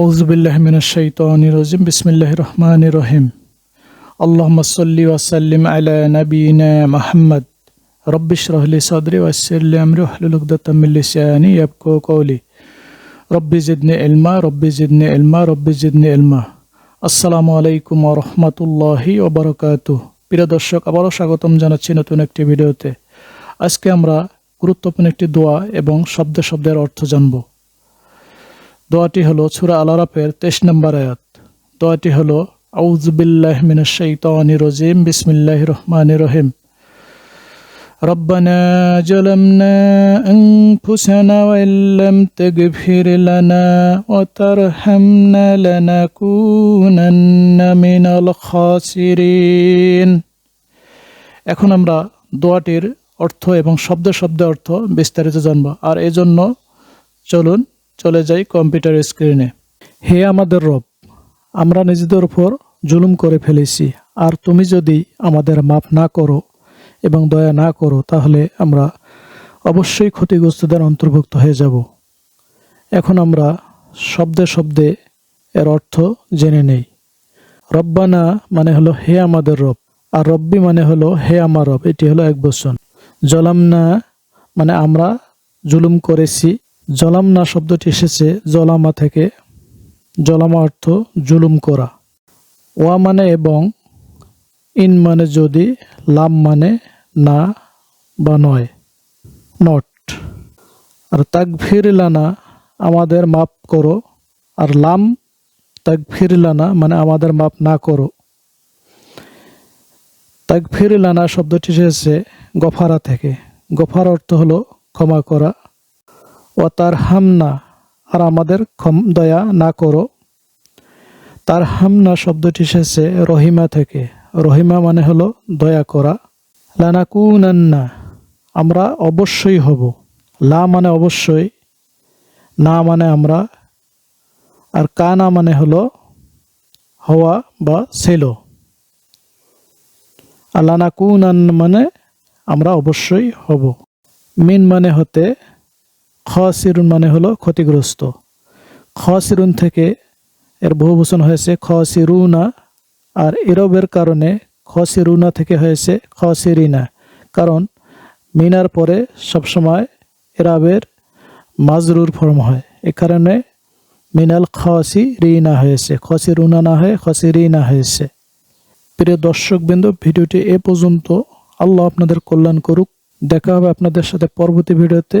আউজুবিল্লাহ মিনাশাইতানির বিসমিল্লাহ রহমান রহিম। আল্লাহুম্মা সাল্লি ওয়া সাল্লিম আলা নাবিয়িনা মুহাম্মদ। রব্বিশ রহলি সদরি ওয়াসিরলি আমরি ওয়াহলুল উকদাতাম লিসানি ইয়াফকাহু কওলি। রব্বি জিদনি ইলমা রব্বি জিদনি ইলমা রব্বি জিদনি ইলমা আসসালামু আবারও স্বাগতম জানাচ্ছি নতুন একটি ভিডিওতে। আজকে আমরা গুরুত্বপূর্ণ একটি দোয়া এবং শব্দে শব্দের অর্থ জানব। দোয়াটি হলো ছুরা আল আরাফের তেইশ নম্বর আয়াত দোয়াটি হলো আউজবিল্লাহ মিনাশ শাইতানির রাজিম বিসমিল্লাহির রহমানির রহিম ربنا ظلمنا أنفسنا وإن لم تغفر لنا وترحمنا لنكونن من الخاسرين এখন আমরা দোয়াটির অর্থ এবং শব্দ শব্দ অর্থ বিস্তারিত জানব আর এজন্য চলুন চলে যাই কম্পিউটার স্ক্রিনে। হে আমাদের রব, আমরা নিজেদের উপর জুলুম করে ফেলেছি। আর তুমি যদি আমাদের মাপ না করো এবং দয়া না করো, তাহলে আমরা অবশ্যই ক্ষতিগ্রস্তদের অন্তর্ভুক্ত হয়ে যাব। এখন আমরা শব্দে শব্দে এর অর্থ জেনে নেই। রব্বানা মানে হলো হে আমাদের রব, আর রব্বি মানে হলো হে আমার রব, এটি হলো এক বচন। জলামনা মানে আমরা জুলুম করেছি জলামনা শব্দটি এসেছে, জলামা থেকে। জলামা অর্থ জুলুম করা। ওয়া মানে এবং, ইন মানে যদি, লাম মানে না বা নয়। নট আর তাকফির লানা আমাদের মাপ করো। আর লাম, তাকফির লানা মানে আমাদের মাপ না করো। তাকফির লানা শব্দটি এসেছে গফারা থেকে। গফার অর্থ হলো ক্ষমা করা। ও তার হামনা আর আমাদের দয়া না করো। তার হামনা শব্দটি এসেছে রহিমা থেকে। রহিমা মানে হলো দয়া করা। লানাকুনান্না, আমরা অবশ্যই হব। লা মানে অবশ্যই, না মানে আমরা। আর কানা মানে হলো হওয়া বা ছিল। আর লানাকুনান মানে আমরা অবশ্যই হব। মিন মানে হতে খসিরুন মানে হলো ক্ষতিগ্রস্ত। খসিরুন থেকে এর বহুবচন হয়েছে খসিরুনা, আর এরবের কারণে খসিরুনা থেকে হয়েছে খসিরিনা। কারণ মিনার পরে সবসময় এরাবের মাজরুর ফর্ম হয়। এ কারণে মিনাল খসি রিনা হয়েছে। খসি রুনা না হয়ে খসি রিনা হয়েছে। প্রিয় দর্শকবৃন্দ, ভিডিওটি এ পর্যন্ত। আল্লাহ আপনাদের কল্যাণ করুক। দেখা হবে আপনাদের সাথে পরবর্তী ভিডিওতে।